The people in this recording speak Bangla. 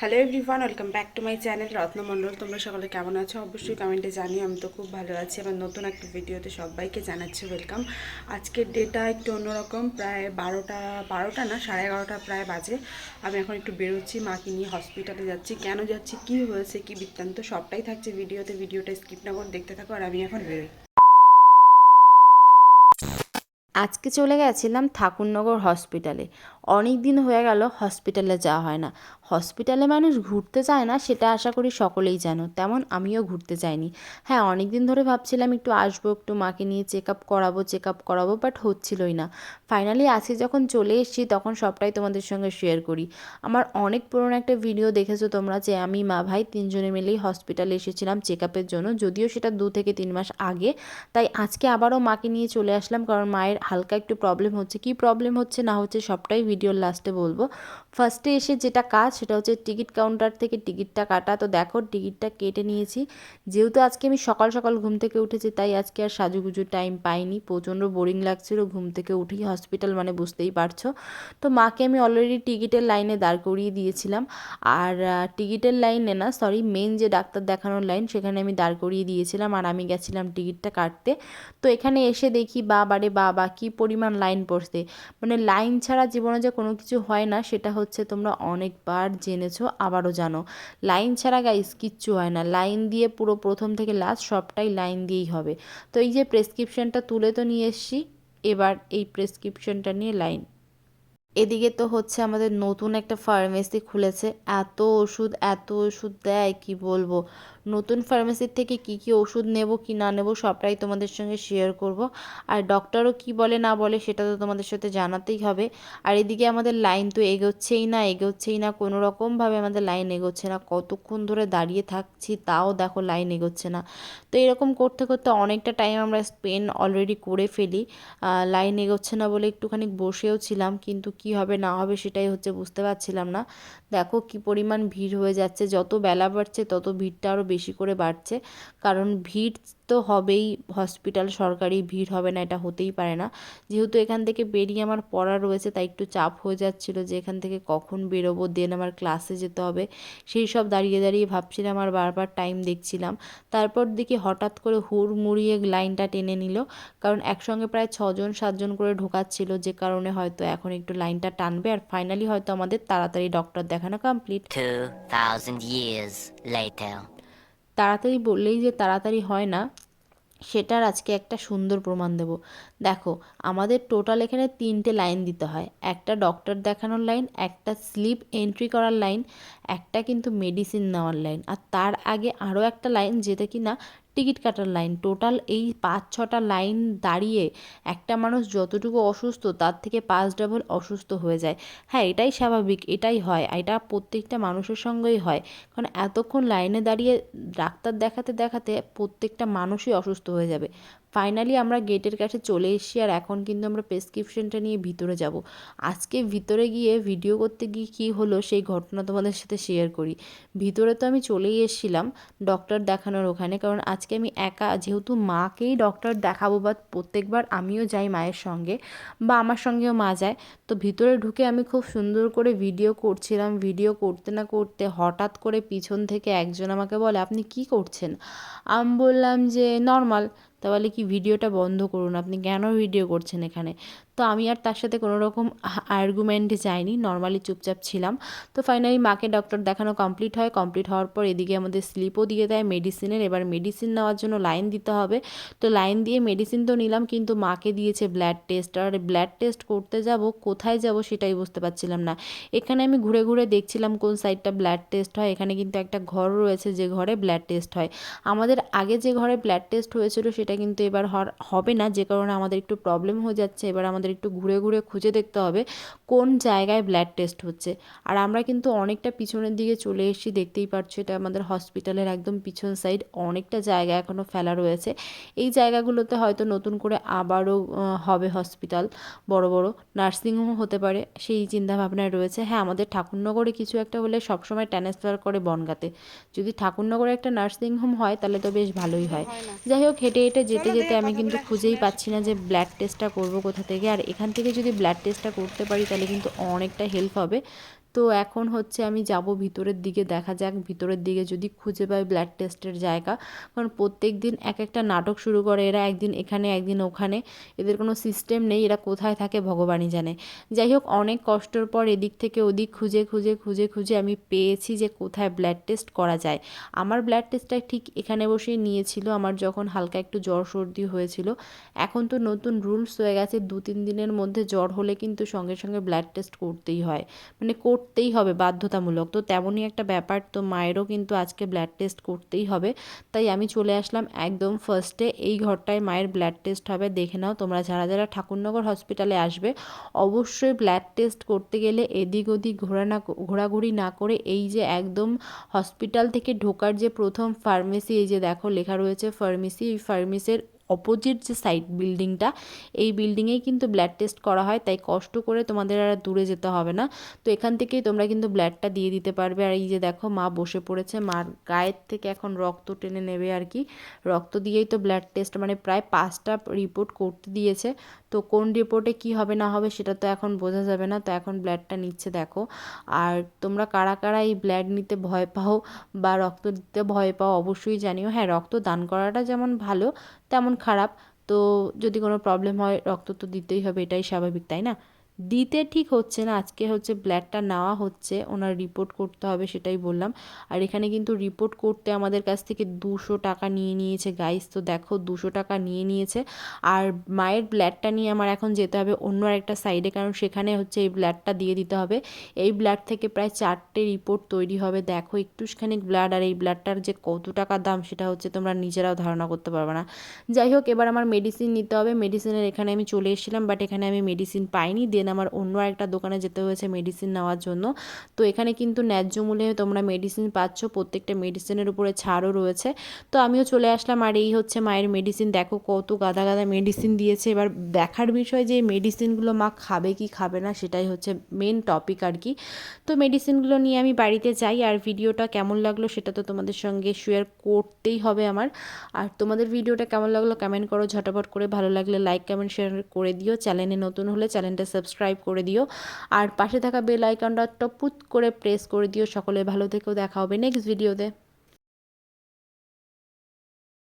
Hello everyone welcome back to my channel Ratna Mondal তোমরা সকলে কেমন আছো? অবশ্যই কমেন্টে জানিও, আমি তো খুব ভালো আছি। আমার নতুন একটা ভিডিওতে সবাইকে জানাচ্ছি ওয়েলকাম আজকের ডেটা একটু অন্যরকম, প্রায় বারোটা বারোটা না, সাড়ে এগারোটা প্রায় বাজে। আমি এখন একটু বেরোচ্ছি, মাকে নিয়ে হসপিটালে যাচ্ছি। কেন যাচ্ছি, কি হয়েছে, কি বৃত্তান্ত, সবটাই থাকছে ভিডিওতে। ভিডিওটা স্কিপ না করে দেখতে থাকো আর আমি এখন বেরোই। আজকে চলে গেছিলাম ঠাকুরনগর হসপিটালে অনেক দিন হয়ে গেল হসপিটালে যাওয়া হয় না। হসপিটালে মানুষ ঘুরতে যায় না, সেটা আশা করি সকলেই জানো। তেমন আমিও ঘুরতে যাইনি। হ্যাঁ অনেক দিন ধরে ভাবছিলাম একটু আসব, একটু মাকে নিয়ে চেক আপ করাবো চেক আপ করাবো বাট হচ্ছিলই না। ফাইনালি আজকে যখন চলে এসেছি, তখন সবটাই তোমাদের সঙ্গে শেয়ার করি। আমার অনেক পুরনো একটা ভিডিও দেখেছ তোমরা যে আমি, মা, ভাই তিনজনে মিলেই হসপিটালে এসেছিলাম চেক আপের জন্য। যদিও সেটা দু থেকে তিন মাস আগে, তাই আজকে আবারও মাকে নিয়ে চলে আসলাম, কারণ মায়ের হালকা একটু প্রবলেম হচ্ছে। কি প্রবলেম হচ্ছে না হচ্ছে সবটাই ভিডিওর লাস্টে বলব। ফার্স্টে এসে যেটা কাজ সেটা হচ্ছে টিকিট কাউন্টার থেকে টিকিটটা কাটা। তো দেখো টিকিটটা কেটে নিয়েছি। যেহেতু আজকে আমি সকাল সকাল ঘুম থেকে উঠেছি, তাই আজকে আর সাজুগুজুর টাইম পাইনি। প্রচণ্ড বোরিং লাগছিল ঘুম থেকে উঠেই। হসপিটাল মানে বুঝতেই পারছ। তো মাকে আমি অলরেডি টিকিটের লাইনে দাঁড় করিয়ে দিয়েছিলাম। আর টিকিটের লাইনে না সরি মেন যে ডাক্তার দেখানোর লাইন সেখানে আমি দাঁড় করিয়ে দিয়েছিলাম। আর আমি গেছিলাম টিকিটটা কাটতে। তো এখানে এসে দেখি, বাবারে বাবা, কি পরিমাণ লাইন পড়ছে। মানে লাইন ছাড়া জীবনে যে কোনো কিছু হয় না, সেটা হচ্ছে তোমরা অনেকবার জেনেছো, আবারও জানো। লাইন ছাড়া গাইস কিচ্ছু হয় না। লাইন দিয়ে পুরো প্রথম থেকে লাস্ট সবটাই লাইন দিয়েই হবে। তো এই যে প্রেসক্রিপশনটা তুলে তো নিয়ে এসছি, এবার এই প্রেসক্রিপশনটা নিয়ে লাইন এদিকে তো হচ্ছে আমাদের নতুন একটা ফার্মেসি খুলেছে। এত ওষুধ এত ওষুধ দেয়, কি বলব? নতুন ফার্মেসির থেকে কি কি ওষুধ নেব, কি না নেব, সবটাই তোমাদের সঙ্গে শেয়ার করব। আর ডক্টরও কি বলে, না বলে, সেটা তো তোমাদের সাথে জানাতেই হবে। আর এদিকে আমাদের লাইন তো এগোচ্ছেই না এগোচ্ছেই না, কোনো রকমভাবে আমাদের লাইন এগোচ্ছে না। কতক্ষণ ধরে দাঁড়িয়ে থাকছি, তাও দেখো লাইন এগোচ্ছে না। তো এরকম করতে করতে অনেকটা টাইম আমরা স্পেন্ড অলরেডি করে ফেলি। লাইন এগোচ্ছে না বলে একটুখানি বসেও ছিলাম, কিন্তু কি হবে, না হবে সেটাই হচ্ছে বুঝতে পারছিলাম না। দেখো কি পরিমাণ ভিড় হয়ে যাচ্ছে, যত বেলা বাড়ছে তত ভিড়টা আরও বেশি করে বাড়ছে। কারণ ভিড় তো হবেই হসপিটাল সরকারি ভিড় হবে না এটা হতেই পারে না। যেহেতু এখান থেকে বেরিয়ে আমার পড়া রয়েছে তাই একটু চাপ হয়ে যাচ্ছিল যে এখান থেকে কখন বেরোবো দেন আমার ক্লাসে যেতে হবে। সেই সব দাঁড়িয়ে দাঁড়িয়ে ভাবছিলাম আর বারবার টাইম দেখছিলাম। তারপর দেখি হঠাৎ করে হুড় মুড়িয়ে লাইনটা টেনে নিল। কারণ একসঙ্গে প্রায় ছজন সাতজন করে ঢোকাচ্ছিল যে কারণে হয়তো এখন একটু লাইনটা টানবে। আর ফাইনালি হয়তো আমাদের তাড়াতাড়ি ডক্টর দেখানো কমপ্লিট 2,000 years later. তাড়াতাড়ি বললেই যে তাড়াতাড়ি হয় না, সেটার আজকে একটা সুন্দর প্রমাণ দেব। দেখো, আমাদের টোটাল এখানে তিনটে লাইন দিতে হয়। একটা ডক্টর দেখানোর লাইন, একটা স্লিপ এন্ট্রি করার লাইন, একটা কিন্তু মেডিসিন নেওয়ার লাইন। আর তার আগে আরও একটা লাইন যেটা কি না টিকিট কাটার লাইন। টোটাল এই পাঁচ, ছটা লাইন দাঁড়িয়ে একটা মানুষ যতটুকু অসুস্থ, তার থেকে পাঁচ ডাবল অসুস্থ হয়ে যায়। হ্যাঁ এটাই স্বাভাবিক, এটাই হয়। এটা প্রত্যেকটা মানুষের সঙ্গেই হয়। কারণ এতক্ষণ লাইনে দাঁড়িয়ে ডাক্তার দেখাতে দেখাতে প্রত্যেকটা মানুষই অসুস্থ হয়ে যাবে। ফাইনালি আমরা গেটের কাছে চলে এসেছি আর এখন কিন্তু আমরা প্রেসক্রিপশনটা নিয়ে ভিতরে যাব। আজকে ভিতরে গিয়ে ভিডিও করতে গিয়ে কী হলো সেই ঘটনা তোমাদের সাথে শেয়ার করি। ভিতরে তো আমি চলেই এসেছিলাম, ডক্টর দেখানোর ওখানে। কারণ আজকে আমি একা, যেহেতু মাকেই ডক্টর দেখাবো বা প্রত্যেকবার আমিও যাই মায়ের সঙ্গে বা আমার সঙ্গেও মা যায়, তো ভিতরে ঢুকে আমি খুব সুন্দর করে ভিডিও করছিলাম ভিডিও করতে না করতে হঠাৎ করে পিছন থেকে একজন আমাকে বলে, আপনি কি করছেন? আমি বললাম যে নর্মাল তা বলে কি ভিডিওটা বন্ধ করুন? আপনি কেন ভিডিও করছেন এখানে? তো আমি আর তার সাথে কোনো রকম আর্গুমেন্টে যাইনি নর্মালি চুপচাপ ছিলাম। তো ফাইনালি মাকে ডক্টর দেখানো কমপ্লিট হয়। কমপ্লিট হওয়ার পর এদিকে আমাদের স্লিপও দিয়ে দেয় মেডিসিনের এবার মেডিসিন নেওয়ার জন্য লাইন দিতে হবে। তো লাইন দিয়ে মেডিসিন তো নিলাম, কিন্তু মাকে দিয়েছে ব্লাড টেস্ট আর ব্লাড টেস্ট করতে যাব, কোথায় যাব সেটাই বুঝতে পারছিলাম না। এখানে আমি ঘুরে ঘুরে দেখছিলাম কোন সাইডটা ব্লাড টেস্ট হয়। এখানে কিন্তু একটা ঘর রয়েছে, যে ঘরে ব্লাড টেস্ট হয়। আমাদের আগে যে ঘরে ব্লাড টেস্ট হয়েছিল, সেটা কিন্তু এবার হবে না। যে কারণে আমাদের একটু প্রবলেম হয়ে যাচ্ছে। এবার আমাদের একটু ঘুরে ঘুরে খুঁজে দেখতে হবে কোন জায়গায় ব্লাড টেস্ট হচ্ছে। আর আমরা কিন্তু অনেকটা পিছনের দিকে চলে এসেছি। দেখতেই পাচ্ছ এটা আমাদের হসপিটালের একদম পিছন সাইড অনেকটা জায়গা এখনও ফেলা রয়েছে। এই জায়গাগুলোতে হয়তো নতুন করে আবারও হবে হসপিটাল বড় বড় নার্সিংহোম হতে পারে। সেই চিন্তাভাবনায় রয়েছে। হ্যাঁ আমাদের ঠাকুরনগরে কিছু একটা হলে সবসময় ট্রান্সফার করে বনগাতে। যদি ঠাকুরনগরে একটা নার্সিংহোম হয় তাহলে তো বেশ ভালোই হয়। যাই হোক হেঁটে হেঁটে যেতে যেতে আমি কিন্তু খুঁজেই পাচ্ছি না যে ব্লাড টেস্টটা করব কোথা থেকে। আর এখান থেকে যদি ব্লাড টেস্টটা করতে পারি তাহলে কিন্তু অনেকটা হেল্প হবে। তো এখন হচ্ছে আমি যাব ভিতরের দিকে, দেখা যাক ভিতরের দিকে যদি খুঁজে পাই ব্লাড টেস্টের জায়গা। কারণ প্রত্যেক দিন এক একটা নাটক শুরু করে, এরা একদিন এখানে, একদিন ওখানে। এদের কোনো সিস্টেম নেই, এরা কোথায় থাকে ভগবানই জানে। যাই হোক, অনেক কষ্টর পর এদিক থেকে ওদিক খুঁজে খুঁজে খুঁজে খুঁজে আমি পেয়েছি যে কোথায় ব্লাড টেস্ট করা যায়। আমার ব্লাড টেস্টটা ঠিক এখানে বসেই নিয়েছিল, আমার যখন হালকা একটু জ্বর সর্দি হয়েছিল। এখন তো নতুন রুলস হয়ে গেছে দু তিন দিনের মধ্যে জ্বর হলে কিন্তু সঙ্গে সঙ্গে ব্লাড টেস্ট করতেই হয়। মানে করতেই হবে বাধ্যতামূলক। তো তেমনই একটা ব্যাপার, তো মায়েরও কিন্তু আজকে ব্লাড টেস্ট করতেই হবে। তাই আমি চলে আসলাম একদম ফার্স্টে এই ঘরটায় মায়ের ব্লাড টেস্ট হবে, দেখে নাও তোমরা যারা যারা ঠাকুরনগর হসপিটালে আসবে, অবশ্যই ব্লাড টেস্ট করতে গেলে এদিক ওদিক ঘোরা না ঘোরাঘুরি না করে এই যে একদম হসপিটাল থেকে ঢোকার যে প্রথম ফার্মেসি এই যে দেখো লেখা রয়েছে ফার্মেসি এই ফার্মেসির অপোজিট যে সাইড বিল্ডিংটা এই বিল্ডিংয়েই কিন্তু ব্লাড টেস্ট করা হয়, তাই কষ্ট করে তোমাদের আর দূরে যেতে হবে না। তো এখান থেকেই তোমরা কিন্তু ব্লাডটা দিয়ে দিতে পারবে। আর এই যে দেখো, মা বসে পড়েছে, মার গায়ের থেকে এখন রক্ত টেনে নেবে আর কি। রক্ত দিয়েই তো ব্লাড টেস্ট মানে প্রায় পাঁচটা রিপোর্ট করতে দিয়েছে। তো কোন রিপোর্টে কি হবে, না হবে, সেটা তো এখন বোঝা যাবে না। তো এখন ব্লাডটা নিচ্ছে, দেখো। আর তোমরা কারা কারা এই ব্লাড নিতে ভয় পাও বা রক্ত দিতে ভয় পাও, অবশ্যই জানিও। হ্যাঁ রক্ত দান করাটা যেমন ভালো, তেমন খারাপ তো যদি কোনো প্রবলেম হয় রক্ত তো দিতেই হবে এটাই স্বাভাবিক তাই না? দিতে ঠিক হচ্ছে না, আজকে হচ্ছে ব্লাডটা নেওয়া হচ্ছে, ওনার রিপোর্ট করতে হবে সেটাই বললাম। আর এখানে কিন্তু রিপোর্ট করতে আমাদের কাছ থেকে দুশো টাকা নিয়ে নিয়েছে গাইস তো দেখো দুশো টাকা নিয়ে নিয়েছে। আর মায়ের ব্ল্যাডটা নিয়ে আমার এখন যেতে হবে অন্য একটা সাইডে কারণ সেখানে হচ্ছে এই ব্ল্যাডটা দিয়ে দিতে হবে। এই ব্ল্যাড থেকে প্রায় চারটে রিপোর্ট তৈরি হবে। দেখো একটুখানি ব্লাড, আর এই ব্ল্যাডটার যে কত টাকা দাম সেটা হচ্ছে তোমরা নিজেরাও ধারণা করতে পারবে না। যাই হোক, এবার আমার মেডিসিন নিতে হবে। মেডিসিনের এখানে আমি চলে এসেছিলাম বাট এখানে আমি মেডিসিন পাইনি দেন আমার অন্য একটা দোকানে যেতে হয়েছে মেডিসিন নেওয়ার জন্য। তো এখানে কিন্তু ন্যায্য মূল্যে তোমরা মেডিসিন পাচ্ছ, প্রত্যেকটা মেডিসিনের উপরে ছাড়ও রয়েছে। তো আমিও চলে আসলাম আর এই হচ্ছে মায়ের মেডিসিন দেখো কত গাদা গাদা মেডিসিন দিয়েছে। এবার দেখার বিষয় যে মেডিসিনগুলো মা খাবে কি খাবে না, সেটাই হচ্ছে মেন টপিক আর কি। তো মেডিসিনগুলো নিয়ে আমি বাড়িতে যাই আর ভিডিওটা কেমন লাগল সেটা তো তোমাদের সঙ্গে শেয়ার করতেই হবে আমার। আর তোমাদের ভিডিওটা কেমন লাগল কমেন্ট করো ঝটাপট করে। ভালো লাগলে লাইক কমেন্ট শেয়ার করে দিও। চ্যানেলে নতুন হলে চ্যানেলটা সাবস্ক্রাইব করে দিও। আর পাশে থাকা বেল আইকনটা টপুত করে প্রেস করে দিও। সকলে ভালো থেকেও দেখা হবে নেক্সট ভিডিওতে